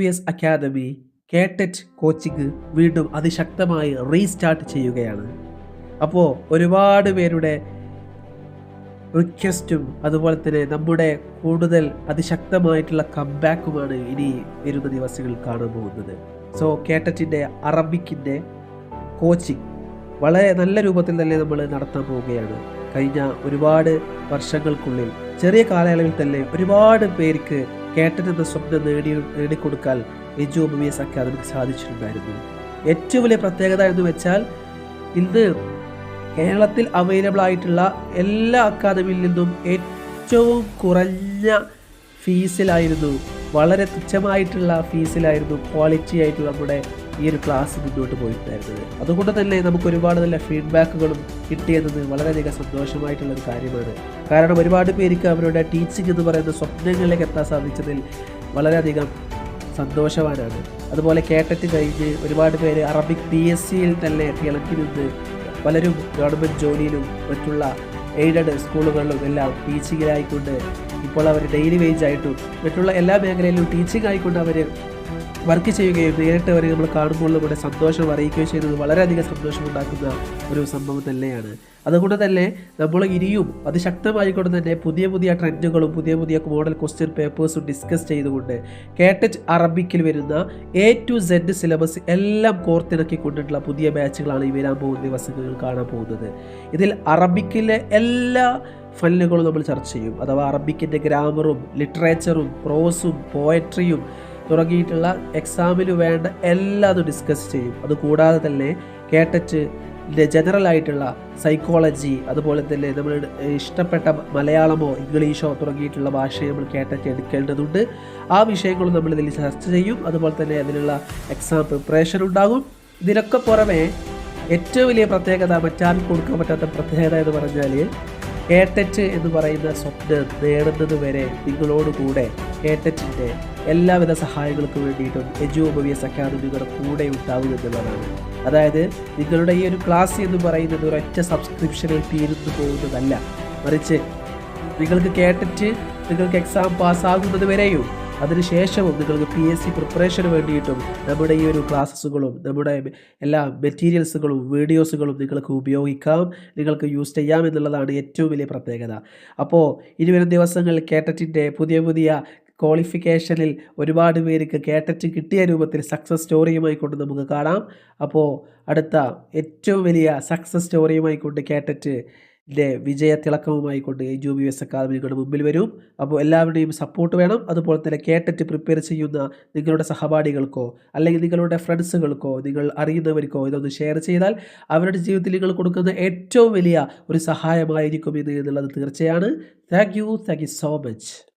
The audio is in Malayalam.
എസ് അക്കാദമി കേട്ടറ്റ് കോച്ചിങ് വീണ്ടും അതിശക്തമായി റീസ്റ്റാർട്ട് ചെയ്യുകയാണ്. അപ്പോൾ ഒരുപാട് പേരുടെ റിക്വസ്റ്റും അതുപോലെ തന്നെ നമ്മുടെ കൂടുതൽ അതിശക്തമായിട്ടുള്ള കംബാക്കുമാണ് ഇനി വരുന്ന ദിവസങ്ങളിൽ കാണാൻ പോകുന്നത്. സോ കേട്ടറ്റിന്റെ അറബിക്കിന്റെ കോച്ചിങ് വളരെ നല്ല രൂപത്തിൽ തന്നെ നമ്മൾ നടത്താൻ പോവുകയാണ്. കഴിഞ്ഞ ഒരുപാട് വർഷങ്ങൾക്കുള്ളിൽ ചെറിയ കാലയളവിൽ തന്നെ ഒരുപാട് പേർക്ക് കേട്ടറ്റ് എന്ന സ്വപ്നം നേടി നേടിക്കൊടുക്കാൻ എജു ബി എസ് അക്കാദമിക്ക് സാധിച്ചിട്ടുണ്ടായിരുന്നു. ഏറ്റവും വലിയ പ്രത്യേകത എന്ന് വെച്ചാൽ ഇന്ന് കേരളത്തിൽ അവൈലബിൾ ആയിട്ടുള്ള എല്ലാ അക്കാദമിയിൽ നിന്നും ഏറ്റവും കുറഞ്ഞ ഫീസിലായിരുന്നു വളരെ തുച്ഛമായിട്ടുള്ള ഫീസിലായിരുന്നു ക്വാളിറ്റി ആയിട്ടുള്ള നമ്മുടെ ഈ ഒരു ക്ലാസ് മുന്നോട്ട് പോയിട്ടുണ്ടായിരുന്നത്. അതുകൊണ്ട് തന്നെ നമുക്ക് ഒരുപാട് നല്ല ഫീഡ്ബാക്കുകളും കിട്ടിയെന്നത് വളരെയധികം സന്തോഷമായിട്ടുള്ള ഒരു കാര്യമാണ്. കാരണം ഒരുപാട് പേർക്ക് അവരുടെ ടീച്ചിങ് എന്ന് പറയുന്ന സ്വപ്നങ്ങളിലേക്ക് എത്താൻ സാധിച്ചതിൽ വളരെയധികം സന്തോഷവാനാണ്. അതുപോലെ കേട്ടറ്റ് കഴിഞ്ഞ് ഒരുപാട് പേര് അറബിക് പി എസ് സിയിൽ തന്നെ തിളക്കി നിന്ന് പലരും ഗവൺമെന്റ് ജോലിയിലും മറ്റുള്ള എയ്ഡഡ് സ്കൂളുകളിലും എല്ലാം ടീച്ചിങ്ങിലായിക്കൊണ്ട് ഇപ്പോൾ അവർ ഡെയിലി വേജ് ആയിട്ടും മറ്റുള്ള എല്ലാ മേഖലയിലും ടീച്ചിങ് ആയിക്കൊണ്ട് അവർ വർക്ക് ചെയ്യുകയും നേരിട്ട് അവരെ നമ്മൾ നമ്മുടെ സന്തോഷം അറിയിക്കുകയും ചെയ്യുന്നത് വളരെയധികം സന്തോഷമുണ്ടാക്കുന്ന ഒരു സംഭവം തന്നെയാണ്. അതുകൊണ്ട് തന്നെ നമ്മൾ ഇനിയും അതിശക്തമായിക്കൊണ്ട് തന്നെ പുതിയ പുതിയ ട്രെൻഡുകളും പുതിയ പുതിയ മോഡൽ ക്വസ്റ്റ്യൻ പേപ്പേഴ്സും ഡിസ്കസ് ചെയ്തുകൊണ്ട് കേട്ടച്ച് അറബിക്കിൽ വരുന്ന എ ടു സെഡ് സിലബസ് എല്ലാം കോർത്തിണക്കി കൊണ്ടിട്ടുള്ള പുതിയ ബാച്ചുകളാണ് ഈ വരാൻ പോകുന്ന ദിവസങ്ങളിൽ കാണാൻ പോകുന്നത്. ഇതിൽ അറബിക്കിലെ എല്ലാ ഫല്ലുകളും നമ്മൾ ചർച്ച ചെയ്യും. അഥവാ അറബിക്കിന്റെ ഗ്രാമറും ലിറ്ററേച്ചറും പ്രോസും പോയട്രിയും തുടങ്ങിയിട്ടുള്ള എക്സാമിന് വേണ്ട എല്ലാം അത് ഡിസ്കസ് ചെയ്യും. അതുകൂടാതെ തന്നെ കേട്ടറ്റ് ജനറൽ ആയിട്ടുള്ള സൈക്കോളജി അതുപോലെ തന്നെ നമ്മൾ ഇഷ്ടപ്പെട്ട മലയാളമോ ഇംഗ്ലീഷോ തുടങ്ങിയിട്ടുള്ള ഭാഷയെ നമ്മൾ കേട്ടറ്റ് എടുക്കേണ്ടതുണ്ട്. ആ വിഷയങ്ങളും നമ്മൾ ഇതിൽ ചർച്ച ചെയ്യും. അതുപോലെ തന്നെ അതിനുള്ള എക്സാം പ്രിപ്പറേഷൻ ഉണ്ടാകും. ഇതിനൊക്കെ പുറമെ ഏറ്റവും വലിയ പ്രത്യേകത മറ്റാർക്കും കൊടുക്കാൻ പറ്റാത്ത പ്രത്യേകത എന്ന് പറഞ്ഞാൽ കേട്ടറ്റ് എന്ന് പറയുന്ന സ്വപ്നം നേടുന്നത് വരെ നിങ്ങളോടുകൂടെ കേട്ടറ്റിന്റെ എല്ലാവിധ സഹായങ്ങൾക്കും വേണ്ടിയിട്ടും എജു ഒബിയസ് അക്കാദമികളുടെ കൂടെ ഉണ്ടാവും എന്നുള്ളതാണ് അതായത് നിങ്ങളുടെ ഈ ഒരു ക്ലാസ് എന്ന് പറയുന്നത് ഒരൊറ്റ സബ്സ്ക്രിപ്ഷനിൽ തീരുന്നു പോകുന്നതല്ല. മറിച്ച് നിങ്ങൾക്ക് കേട്ടിട്ട് നിങ്ങൾക്ക് എക്സാം പാസ്സാകുന്നത് വരെയും അതിനുശേഷവും നിങ്ങൾക്ക് പി എസ് സി പ്രിപ്പറേഷന് വേണ്ടിയിട്ടും നമ്മുടെ ഈ ഒരു ക്ലാസ്സുകളും നമ്മുടെ എല്ലാ മെറ്റീരിയൽസുകളും വീഡിയോസുകളും നിങ്ങൾക്ക് ഉപയോഗിക്കാം നിങ്ങൾക്ക് യൂസ് ചെയ്യാം എന്നുള്ളതാണ് ഏറ്റവും വലിയ പ്രത്യേകത. അപ്പോൾ ഇനി വരുന്ന ദിവസങ്ങളിൽ കേട്ടറ്റിന്റെ പുതിയ പുതിയ ക്വാളിഫിക്കേഷനിൽ ഒരുപാട് പേർക്ക് കേട്ടറ്റ് കിട്ടിയ രൂപത്തിൽ സക്സസ് സ്റ്റോറിയുമായി കൊണ്ട് നമുക്ക് കാണാം. അപ്പോൾ അടുത്ത ഏറ്റവും വലിയ സക്സസ് സ്റ്റോറിയുമായി കൊണ്ട് കേട്ടറ്റ് ന്റെ വിജയത്തിളക്കവുമായി കൊണ്ട് ജു ബി എസ് അക്കാദമികളുടെ മുമ്പിൽ വരും. അപ്പോൾ എല്ലാവരുടെയും സപ്പോർട്ട് വേണം. അതുപോലെ തന്നെ കേട്ടറ്റ് പ്രിപ്പയർ ചെയ്യുന്ന നിങ്ങളുടെ സഹപാഠികൾക്കോ അല്ലെങ്കിൽ നിങ്ങളുടെ ഫ്രണ്ട്സുകൾക്കോ നിങ്ങൾ അറിയുന്നവർക്കോ ഇതൊന്ന് ഷെയർ ചെയ്താൽ അവരുടെ ജീവിതത്തിൽ നിങ്ങൾ കൊടുക്കുന്ന ഏറ്റവും വലിയ ഒരു സഹായമായിരിക്കും ഇത് എന്നുള്ളത് തീർച്ചയാണ്. Thank you thank you so much